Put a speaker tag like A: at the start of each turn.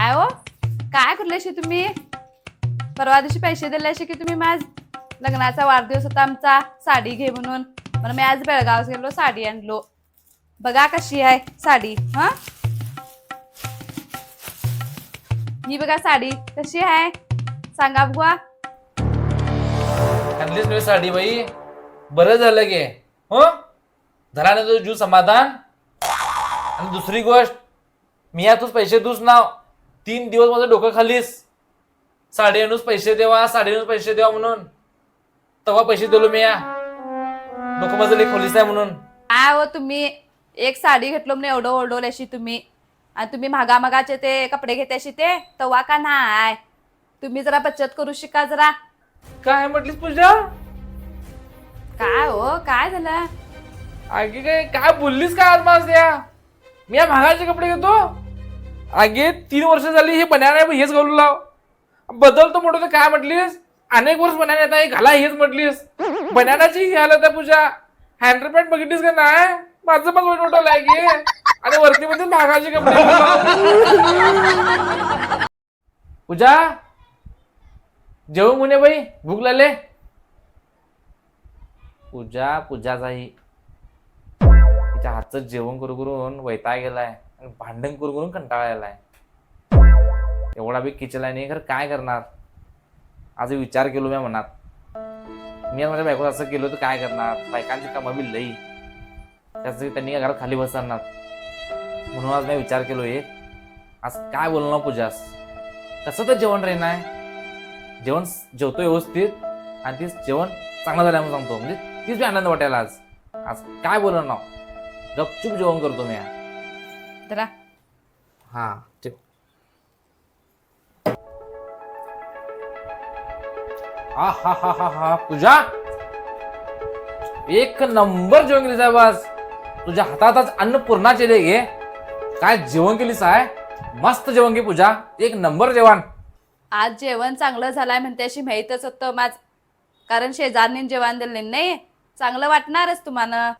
A: काय हो? काय करल्याशी तुम्ही? परवा दिवशी पैसे दिल्याशी की तुम्ही माझ लग्नाचा वाढदिवस होता आमचा साडी घे म्हणून. म्हणून मी आज बेळगाव गेलो साडी आणलो. बघा कशी आहे साडी हा? ही बघा साडी कशी आहे? सांगा बुवा.
B: आणलीच मी साडी बाई? बरं झालं गे. हो? झाला ना तुझं जीव समाधान? आणि दुसरी गोष्ट मी या तूच पैसे दूच नाव तीन दिवस माझं डोकं खालीस साडी आणूच पैसे देवा साडी आणूच पैसे देवा म्हणून. तेव्हा पैसे दिलो मी या. डोकं माझं लई खोलीस आहे म्हणून.
A: काय हो तुम्ही एक साडी घेतलो म्हणून एवढं ओरडवल्याशी तुम्ही. आणि तुम्ही महागा महागाचे ते कपडे घेत्याशी ते तवा का नाय तुम्ही जरा बचत करू शिका जरा.
B: काय म्हटलीस पूजा?
A: काय हो काय झालं?
B: आगे काय काय बोललीस काय आज माझ या मी या महागाचे कपडे घेतो? अगे तीन वर्ष झाली हे बनाना हेच घालून लाव. बदलतो मोठं काय म्हटलीस? अनेक वर्ष बनाना येत आहे घाला हेच म्हटलीस. बनानाची ही हालत आहे पूजा. हँड्रेड बघितलीस का नाही? माझं पण वाईट वाटलं आहे की आणि वरती मध्ये नागाची कपडे पूजा जेवू मुने बाई भूक लागले? पूजा पूजा जाई. तिच्या हातच जेवण करू करून वैता गेलाय आणि भांडण करून करून कंटाळा आहे एवढा बी किचलाय नाही खरं काय करणार? आज विचार केलो मी मनात. मी आज माझ्या बायकोला असं केलं तर काय करणार? बायकांची कामं बी लई. त्याचं त्यांनी घरात खाली बसणार. म्हणून आज मी विचार केलो एक आज काय बोलणार पूजास? कसं तर जेवण राहीन आहे जेवण जेवतो व्यवस्थित आणि तीच जेवण चांगलं झालं म्हणून सांगतो. म्हणजे तीच बी आनंद वाटायला आज. आज काय बोलणार? गपचूप जेवण करतो मी
A: जरा
B: हा ठीक हा हा हा हा हा पूजा. एक नंबर जेवण केलीस आहे बस. तुझ्या हातात आज अन्न पूर्णाचे दे घे काय जेवण केलीस आहे? मस्त जेवण घे पूजा. एक नंबर जेवण.
A: आज जेवण चांगलं झालंय म्हणते अशी माहीतच होतं माझ. कारण शेजारने जेवण दिलं नाही. चांगलं वाटणारच तुम्हाला.